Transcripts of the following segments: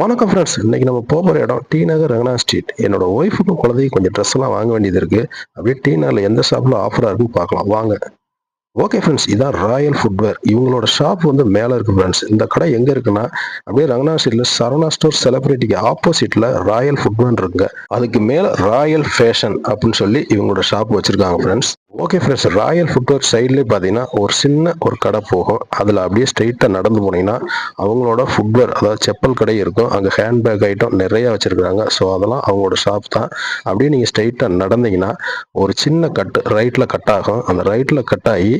வணக்கம் ஃப்ரெண்ட்ஸ் இன்னைக்கு நம்ம போக போகிற இடம் டி நகர் ரங்கனா ஸ்ட்ரீட் என்னோட ஒய்ஃபுக்கும் குழந்தைக்கு கொஞ்சம் ட்ரெஸ் எல்லாம் வாங்க வேண்டியது இருக்கு. அப்படியே டி நகரில் எந்த ஷாப்பில் ஆஃபராக இருக்குன்னு பார்க்கலாம். வாங்க. ஓகே ஃப்ரெண்ட்ஸ் இதான் ராயல் ஃபுட்வேர் இவங்களோட ஷாப் வந்து மேலே இருக்கு ஃப்ரெண்ட்ஸ் இந்த கடை எங்கே இருக்குன்னா அப்படியே ரங்கனா ஸ்ட்ரீட்ல சரவணா ஸ்டோர் செலிபிரிட்டிக்கு ஆப்போசிட்ல ராயல் ஃபுட்வேர் இருக்குங்க. அதுக்கு மேலே ராயல் ஃபேஷன் அப்படின்னு சொல்லி இவங்களோட ஷாப் வச்சிருக்காங்க friends okay friends royal footwear சைட்லேயே பார்த்தீங்கன்னா ஒரு சின்ன ஒரு கடை போகும். அதில் அப்படியே ஸ்ட்ரெயிட்டாக நடந்து போனீங்கன்னா அவங்களோட ஃபுட்வேர் அதாவது செப்பல் கடை இருக்கும். அங்கே ஹேண்ட்பேக் ஐட்டம் நிறையா வச்சுருக்காங்க ஸோ அதெல்லாம் அவங்களோட ஷாப் தான். அப்படியே நீங்கள் ஸ்ட்ரெயிட்டாக நடந்தீங்கன்னா ஒரு சின்ன கட்டு ரைட்டில் கட் ஆகும். அந்த ரைட்டில் கட் ஆகி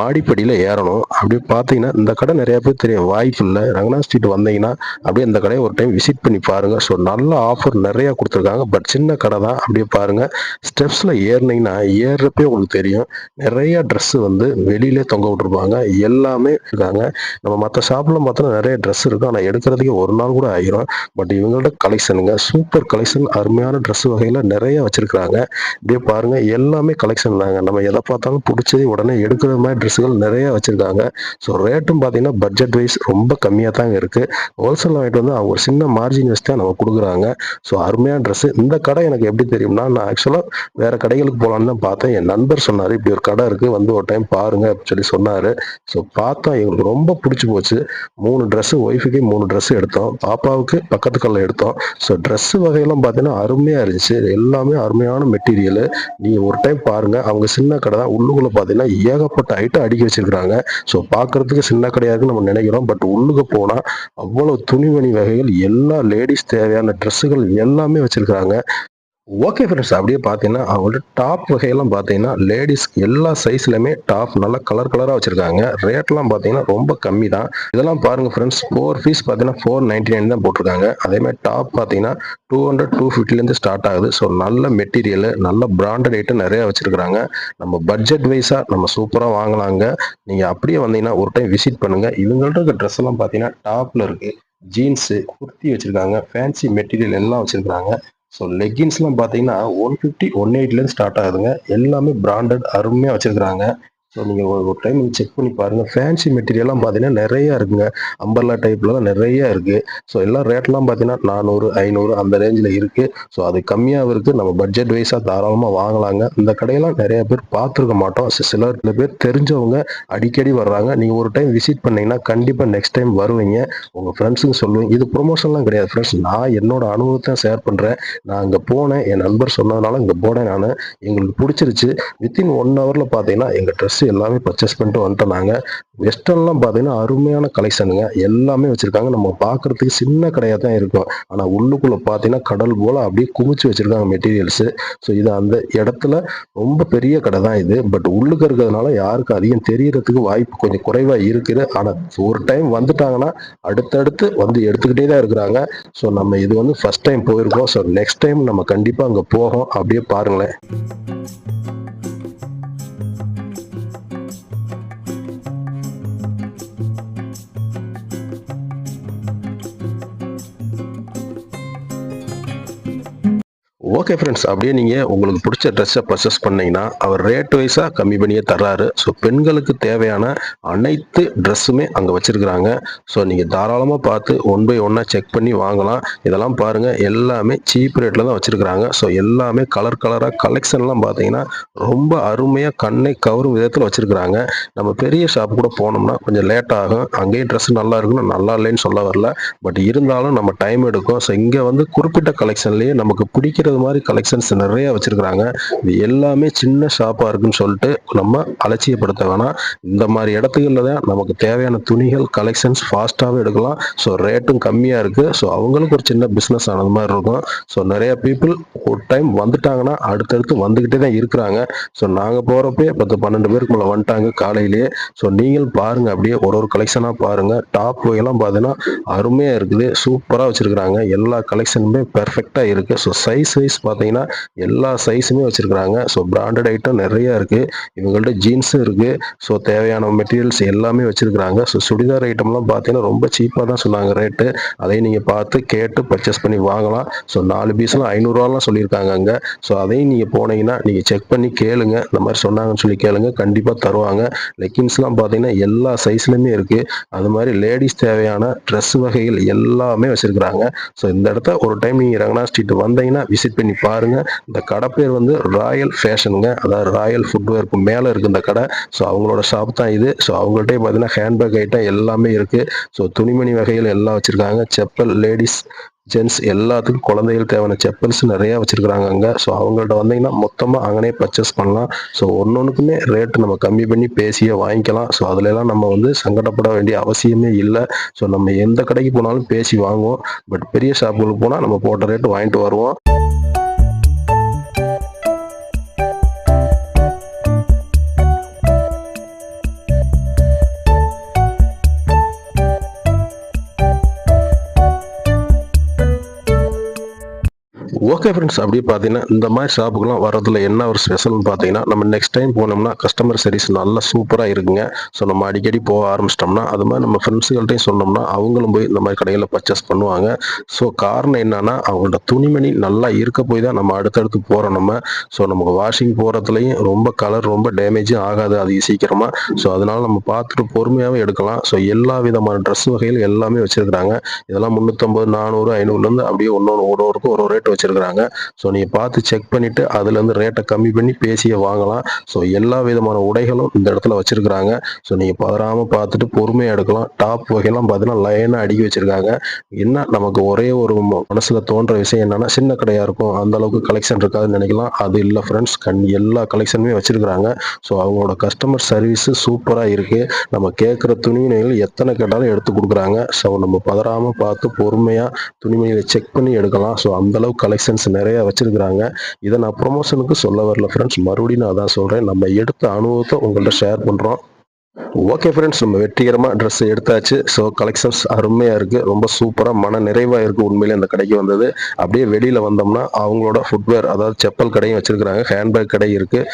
மாடிப்படியில் ஏறணும். அப்படியே பார்த்தீங்கன்னா இந்த கடை நிறையா பேர் தெரியும். வாய்ப்பு இல்லை. ரங்கனா ஸ்ட்ரீட் வந்தீங்கன்னா அப்படியே இந்த கடையை ஒரு டைம் விசிட் பண்ணி பாருங்கள் ஸோ நல்ல ஆஃபர் நிறையா கொடுத்துருக்காங்க. பட் சின்ன கடை தான். அப்படியே பாருங்கள் ஸ்டெப்ஸில் ஏறினீங்கன்னா ஏறுறப்பே உங்களுக்கு தெரியும். நிறைய ட்ரெஸ் வந்து வெளியிலே தொங்க விட்டுருப்பாங்க. எல்லாமே இருக்காங்க. நம்ம மற்ற ஷாப்பில் பார்த்தோன்னா நிறைய ட்ரெஸ் இருக்கும் ஆனால் எடுக்கிறதுக்கே ஒரு நாள் கூட ஆயிரும். பட் இவங்கள்ட்ட கலெக்ஷனுங்க சூப்பர் கலெக்ஷன் அருமையான ட்ரெஸ் வகையில் நிறைய வச்சுருக்குறாங்க. இப்படியே பாருங்க எல்லாமே கலெக்ஷன் தாங்க. நம்ம எதை பார்த்தாலும் பிடிச்சது உடனே எடுக்கிற மாதிரி ட்ரெஸ்ஸுகள் நிறைய வச்சிருக்காங்க. ஸோ ரேட்டும் பார்த்தீங்கன்னா பட்ஜெட் வைஸ் ரொம்ப கம்மியாக தாங்க இருக்கு. ஹோல்சேல் வாங்கிட்டு வந்து அவங்க ஒரு சின்ன மார்ஜின் வச்சு தான் நம்ம கொடுக்குறாங்க. ஸோ அருமையான ட்ரெஸ்ஸு இந்த கடை எனக்கு எப்படி தெரியும்னா நான் ஆக்சுவலாக வேற கடைகளுக்கு போகலான்னு தான் பார்த்தேன். என் நண்பர் சொன்னார். இப்படி ஒரு கடை இருக்குது வந்து ஒரு டைம் பாருங்க அப்படின்னு சொல்லி சொன்னார். ஸோ பார்த்தா எங்களுக்கு ரொம்ப பிடிச்சி போச்சு. மூணு ட்ரெஸ்ஸு ஒய்ஃபுக்கு மூணு ட்ரெஸ் எடுத்தோம். பாப்பாவுக்கு பக்கத்து கல்ல எடுத்தோம். ஸோ ட்ரெஸ்ஸு வகையெல்லாம் பார்த்தீங்கன்னா அருமையாக இருந்துச்சு. எல்லாமே அருமையான மெட்டீரியலு நீங்கள் ஒரு டைம் பாருங்கள் அவங்க சின்ன கடை தான். உள்ளுக்குள்ளே பார்த்தீங்கன்னா ஏகப்பட்ட ஐட்டம் அடுக்கி வச்சிருக்காங்க ஸோ பார்க்கறதுக்கு சின்ன கடையாக இருக்குன்னு நம்ம நினைக்கிறோம். பட் உள்ளுக்கு போனால் அவ்வளோ துணிமணி வகைகள் எல்லா லேடிஸ் தேவையான ட்ரெஸ்ஸுகள் எல்லாமே வச்சிருக்காங்க ஓகே ஃப்ரெண்ட்ஸ் அப்படியே பார்த்தீங்கன்னா அவங்கள்ட்ட டாப் வகையெல்லாம் பார்த்தீங்கன்னா லேடிஸ் எல்லா சைஸ்லையுமே டாப் நல்லா கலர் கலராக வச்சிருக்காங்க. ரேட்லாம் பார்த்தீங்கன்னா ரொம்ப கம்மி தான் இதெல்லாம் பாருங்கள் ஃப்ரெண்ட்ஸ் ஃபோர் பீஸ் பார்த்தீங்கன்னா ஃபோர் நைன்டி நைன் தான் போட்டிருக்காங்க. அதேமாதிரி டாப் பார்த்தீங்கன்னா டூ ஹண்ட்ரட் டூ ஃபிஃப்டிலேருந்து ஸ்டார்ட் ஆகுது. ஸோ நல்ல மெட்டீரியல் நல்ல பிராண்டட் ஐட்டம் நிறையா வச்சிருக்காங்க நம்ம பட்ஜெட் வைஸாக நம்ம சூப்பராக வாங்கலாங்க. நீங்கள் அப்படியே வந்தீங்கன்னா ஒரு டைம் விசிட் பண்ணுங்கள் இவங்கள்ட்ட இருக்க ட்ரெஸ் எல்லாம் பார்த்தீங்கன்னா டாப்பில் இருக்குது ஜீன்ஸு குர்த்தி வச்சுருக்காங்க. ஃபேன்சி மெட்டீரியல் எல்லாம் வச்சிருக்காங்க ஸோ லெக்கின்ஸ்லாம் பார்த்தீங்கன்னா ஒன் ஃபிஃப்டி ஒன் எயிட்லேருந்து ஸ்டார்ட் ஆகுதுங்க. எல்லாமே பிராண்டட் அருமையாக வச்சிருக்காங்க ஸோ நீங்கள் ஒரு டைம் செக் பண்ணி பாருங்கள் ஃபேன்சி மெட்டீரியல்லாம் பார்த்தீங்கன்னா நிறையா இருக்குங்க. அம்பர்லா டைப்லலாம் நிறையா இருக்குது ஸோ எல்லா ரேட்லாம் பார்த்தீங்கன்னா நானூறு ஐநூறு அந்த ரேஞ்சில் இருக்குது ஸோ அது கம்மியாகவும் இருக்குது நம்ம பட்ஜெட் வைஸாக தாராளமாக வாங்கலாங்க. இந்த கடையெல்லாம் நிறைய பேர் பார்த்துருக்க மாட்டோம். சில பேர் தெரிஞ்சவங்க அடிக்கடி வர்றாங்க. நீங்கள் ஒரு டைம் விசிட் பண்ணீங்கன்னா கண்டிப்பாக நெக்ஸ்ட் டைம் வருவீங்க. உங்கள் ஃப்ரெண்ட்ஸுக்கு சொல்லுவீங்க. இது ப்ரொமோஷன்லாம் கிடையாது. ஃப்ரெண்ட்ஸ் நான் என்னோட அனுபவத்தை ஷேர் பண்ணுறேன் நான் அங்கே போனேன். என் நண்பர் சொன்னதுனால இங்கே போனேன் நான். எங்களுக்கு பிடிச்சிருச்சு. வித்தின் ஒன் ஹவரில் பார்த்தீங்கன்னா எங்கள் ட்ரெஸ் எல்லாமே பர்ச்சேஸ் பண்ணிட்டு வந்துட்டோம் நாங்கள் வெஸ்டர்ன்லாம் பார்த்தீங்கன்னா அருமையான கலெக்ஷனுங்க எல்லாமே வச்சுருக்காங்க. நம்ம பார்க்குறதுக்கு சின்ன கடையாக தான் இருக்கும். ஆனால் உள்ளுக்குள்ளே பார்த்தீங்கன்னா கடல் போல் அப்படியே குமிச்சு வச்சுருக்காங்க மெட்டீரியல்ஸு ஸோ இது அந்த இடத்துல ரொம்ப பெரிய கடை தான் இது. பட் உள்ளுக்கு இருக்கிறதுனால யாருக்கும் அதிகம் தெரியறதுக்கு வாய்ப்பு கொஞ்சம் குறைவாக இருக்குது. ஆனால் ஒரு டைம் வந்துட்டாங்கன்னா அடுத்தடுத்து வந்து எடுத்துக்கிட்டே தான் இருக்கிறாங்க. ஸோ நம்ம இது வந்து ஃபர்ஸ்ட் டைம் போயிருக்கோம். ஸோ நெக்ஸ்ட் டைம் நம்ம கண்டிப்பாக அங்கே போகும் அப்படியே பாருங்களேன். ஓகே ஃப்ரெண்ட்ஸ் அப்படியே நீங்கள் உங்களுக்கு பிடிச்ச ட்ரெஸ்ஸை பர்ச்சேஸ் பண்ணீங்கன்னா அவர் ரேட் வைஸாக கம்மி பண்ணியே தர்றாரு. ஸோ பெண்களுக்கு தேவையான அனைத்து ட்ரெஸ்ஸுமே அங்கே வச்சுருக்குறாங்க. ஸோ நீங்கள் தாராளமாக பார்த்து ஒன் பை ஒன்னாக செக் பண்ணி வாங்கலாம். இதெல்லாம் பாருங்கள் எல்லாமே சீப் ரேட்டில் தான் வச்சுருக்குறாங்க. ஸோ எல்லாமே கலர் கலராக கலெக்ஷன்லாம் பார்த்தீங்கன்னா ரொம்ப அருமையாக கண்ணை கவரும் விதத்தில் வச்சுருக்குறாங்க. நம்ம பெரிய ஷாப் கூட போனோம்னா கொஞ்சம் லேட் ஆகும். அங்கேயும் ட்ரெஸ் நல்லா இருக்குன்னு நல்லா இல்லைன்னு சொல்ல வரல. பட் இருந்தாலும் நம்ம டைம் எடுக்கும். ஸோ இங்கே வந்து குறிப்பிட்ட கலெக்ஷன்லேயே நமக்கு பிடிக்கிறது மாதிரி கலெக்ஷன்ஸ் நிறைய வச்சிருக்கிறாங்க. இது எல்லாமே சின்ன ஷாப்பாக இருக்குன்னு சொல்லிட்டு நம்ம அலட்சியப்படுத்த வேணாம். இந்த மாதிரி இடத்துகளில் தான் நமக்கு தேவையான துணிகள் கலெக்ஷன்ஸ் ஃபாஸ்ட்டாகவே எடுக்கலாம். ஸோ ரேட்டும் கம்மியாக இருக்குது ஸோ அவங்களுக்கு ஒரு சின்ன பிஸ்னஸ் ஆனது மாதிரி இருக்கும். ஸோ நிறைய பீப்புள் ஒரு டைம் வந்துட்டாங்கன்னா அடுத்தடுத்து வந்துக்கிட்டே தான் இருக்கிறாங்க. ஸோ நாங்கள் போகிறப்பே பத்து பன்னெண்டு பேருக்கு மேலே வந்துட்டாங்க காலையிலேயே. ஸோ நீங்கள் பாருங்கள் அப்படியே ஒரு ஒரு கலெக்ஷனாக பாருங்கள் டாப் எல்லாம் பார்த்தீங்கன்னா அருமையாக இருக்குது. சூப்பராக வச்சுருக்குறாங்க. எல்லா கலெக்ஷனுமே பெர்ஃபெக்டாக இருக்குது ஸோ சைஸு சைஸ் பார்த்தீங்கன்னா எல்லா சைஸுமே வச்சுருக்குறாங்க. ஸோ பிராண்டட் ஐட்டம் நிறையா இருக்குது இவங்கள்ட்ட ஜீன்ஸும் இருக்குது ஸோ தேவையான மெட்டீரியல்ஸ் எல்லாமே வச்சுருக்குறாங்க. ஸோ சுடிதார் ஐட்டம்லாம் பார்த்தீங்கன்னா ரொம்ப சீப்பாக தான் சொன்னாங்க ரேட்டு அதையும் நீங்கள் பார்த்து கேட்டு பர்ச்சேஸ் பண்ணி வாங்கலாம். ஸோ நாலு பீஸ்லாம் ஐநூறுரூவாலாம் சொல்லியிருக்காங்க அங்கே. ஸோ அதையும் நீங்கள் போனீங்கன்னா நீங்கள் செக் பண்ணி கேளுங்க. இந்த மாதிரி சொன்னாங்கன்னு சொல்லி கேளுங்க. கண்டிப்பாக தருவாங்க. லெக்கின்ஸ்லாம் பார்த்தீங்கன்னா எல்லா சைஸ்லையுமே இருக்குது அது மாதிரி லேடிஸ் தேவையான ட்ரெஸ் வகைகள் எல்லாமே வச்சுருக்குறாங்க. ஸோ இந்த இடத்த ஒரு டைம் நீங்கள் ரங்கனா ஸ்ட்ரீட் வந்தீங்கன்னா விசிட் பண்ணி பாருங்க. இந்த கடை பேர் வந்து ராயல் ஃபேஷனுங்க அதாவது ராயல் ஃபுட்வேருக்கு மேலே இருக்கு இந்த கடை. ஸோ அவங்களோட ஷாப் தான் இது. ஸோ அவங்கள்ட்டே பார்த்தீங்கன்னா ஹேண்ட்பேக் ஐட்டம் எல்லாமே இருக்கு. ஸோ துணிமணி வகையில் எல்லாம் வச்சிருக்காங்க. செப்பல் லேடிஸ் ஜென்ஸ் எல்லாத்துக்கும் குழந்தைகள் தேவையான செப்பல்ஸ் நிறைய வச்சுருக்குறாங்க அங்கே. ஸோ அவங்கள்ட்ட வந்தீங்கன்னா மொத்தமாக அங்கனே பர்ச்சேஸ் பண்ணலாம். ஸோ ஒன்று ஒன்றுக்குமே ரேட்டு நம்ம கம்மி பண்ணி பேசியே வாங்கிக்கலாம். ஸோ அதுலலாம் நம்ம வந்து சங்கடப்பட வேண்டிய அவசியமே இல்லை. ஸோ நம்ம எந்த கடைக்கு போனாலும் பேசி வாங்குவோம். பட் பெரிய ஷாப்புகளுக்கு போனால் நம்ம போட்ட ரேட்டு வாங்கிட்டு வருவோம். ஓகே ஃப்ரெண்ட்ஸ் அப்படியே பார்த்தீங்கன்னா இந்த மாதிரி ஷாப்புக்கெல்லாம் வரதுல என்ன ஒரு ஸ்பெஷல்னு பார்த்தீங்கன்னா நம்ம நெக்ஸ்ட் டைம் போனோம்னா கஸ்டமர் சர்வீஸ் நல்லா சூப்பராக இருக்குங்க. ஸோ நம்ம அடிக்கடி போக ஆரம்பிச்சிட்டோம்னா அது மாதிரி நம்ம ஃப்ரெண்ட்ஸுகள்ட்டையும் சொன்னோம்னா அவங்களும் போய் இந்த மாதிரி கடைகளில் பர்ச்சேஸ் பண்ணுவாங்க. ஸோ காரணம் என்னன்னா அவங்களோட துணிமணி நல்லா இருக்க போய் தான் நம்ம அடுத்தடுத்து போகிறோம் நம்ம. ஸோ நமக்கு வாஷிங் போகிறதுலையும் ரொம்ப கலர் ரொம்ப டேமேஜும் ஆகாது அது சீக்கிரமாக ஸோ அதனால நம்ம பார்த்துட்டு பொறுமையாகவே எடுக்கலாம். ஸோ எல்லா விதமான ட்ரெஸ் வகைகள் எல்லாமே வச்சிருக்காங்க இதெல்லாம் முந்நூற்றம்பது நானூறு ஐநூறுலேருந்து அப்படியே ஒன்று ஒரு ஒரு ரேட் வச்சிருக்காங்க ஸோ நீங்கள் பார்த்து செக் பண்ணிட்டு அதுலேருந்து ரேட்டை கம்மி பண்ணி பேசியே வாங்கலாம். ஸோ எல்லா விதமான உடைகளும் இந்த இடத்துல வச்சிருக்காங்க ஸோ நீங்கள் பதறாமல் பார்த்துட்டு பொறுமையாக எடுக்கலாம். டாப் வகையெல்லாம் பார்த்தீங்கன்னா லைனாக அடுக்கி வச்சிருக்காங்க. என்ன நமக்கு ஒரே ஒரு மனசில் தோன்ற விஷயம் என்னென்னா சின்ன கடையாக இருக்கும். அந்த அளவுக்கு கலெக்ஷன் இருக்காதுன்னு நினைக்கலாம். அது இல்லை ஃப்ரெண்ட்ஸ் கண் எல்லா கலெக்ஷனுமே வச்சுருக்குறாங்க. ஸோ அவங்களோட கஸ்டமர் சர்வீஸு சூப்பராக இருக்கு. நம்ம கேட்குற துணிமணிகள் எத்தனை கேட்டாலும் எடுத்து கொடுக்குறாங்க. ஸோ நம்ம பதறாமல் பார்த்து பொறுமையாக துணிமணிகளை செக் பண்ணி எடுக்கலாம். ஸோ அந்தளவுக்கு கலெக்ஷன் கலெக்ஷன்ஸ் நிறைய வச்சிருக்கிறாங்க. இதை நான் ப்ரொமோஷனுக்கு சொல்ல வரல ஃப்ரெண்ட்ஸ் மறுபடியும் நான் அதான் சொல்றேன். நம்ம எடுத்த அனுபவத்தை உங்கள்கிட்ட ஷேர் பண்றோம். ஓகே ஃப்ரெண்ட்ஸ் நம்ம வெற்றிகரமாக ட்ரெஸ் எடுத்தாச்சு. ஸோ கலெக்ஷன்ஸ் அருமையாக இருக்குது ரொம்ப சூப்பராக மன நிறைவாக இருக்குது உண்மையிலே அந்த கடைக்கு வந்தது. அப்படியே வெளியில் வந்தோம்னா அவங்களோட ஃபுட்வேர் அதாவது செப்பல் கடையும் வச்சுருக்கிறாங்க. ஹேண்ட்பேக் கடை இருக்குது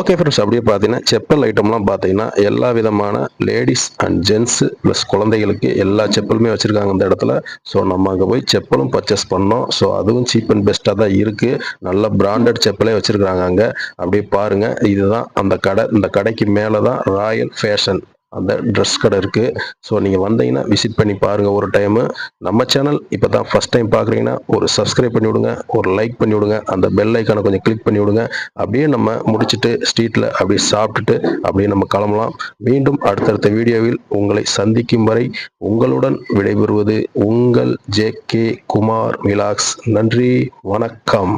ஓகே ஃப்ரெண்ட்ஸ் அப்படியே பார்த்தீங்கன்னா செப்பல் ஐட்டம்லாம் பார்த்தீங்கன்னா எல்லா விதமான லேடிஸ் அண்ட் ஜென்ஸு ப்ளஸ் குழந்தைகளுக்கு எல்லா செப்பலுமே வச்சுருக்காங்க இந்த இடத்துல. ஸோ நம்ம அங்கே போய் செப்பலும் பர்ச்சேஸ் பண்ணோம். ஸோ அதுவும் சீப் அண்ட் பெஸ்ட்டாக தான் இருக்குது நல்ல பிராண்டட் செப்பலே வச்சுருக்காங்க அங்கே. அப்படியே பாருங்க. இதுதான் அந்த கடை. இந்த கடைக்கு மேலே தான் ராயல் ஃபேஷன் அந்த ட்ரெஸ் கடை இருக்கு. ஸோ நீங்கள் வந்தீங்கன்னா விசிட் பண்ணி பாருங்க ஒரு டைமு நம்ம சேனல் இப்போ தான் ஃபர்ஸ்ட் டைம் பார்க்குறீங்கன்னா ஒரு சப்ஸ்கிரைப் பண்ணி விடுங்க ஒரு லைக் பண்ணி விடுங்க அந்த பெல் ஐக்கானை கொஞ்சம் கிளிக் பண்ணி விடுங்க. அப்படியே நம்ம முடிச்சுட்டு ஸ்ட்ரீட்டில் அப்படியே சாப்பிட்டுட்டு அப்படியே நம்ம கிளம்பலாம். மீண்டும் அடுத்தடுத்த வீடியோவில் உங்களை சந்திக்கும் வரை உங்களுடன் விடைபெறுவது உங்கள் ஜே கே குமார் விலாக்ஸ் நன்றி வணக்கம்.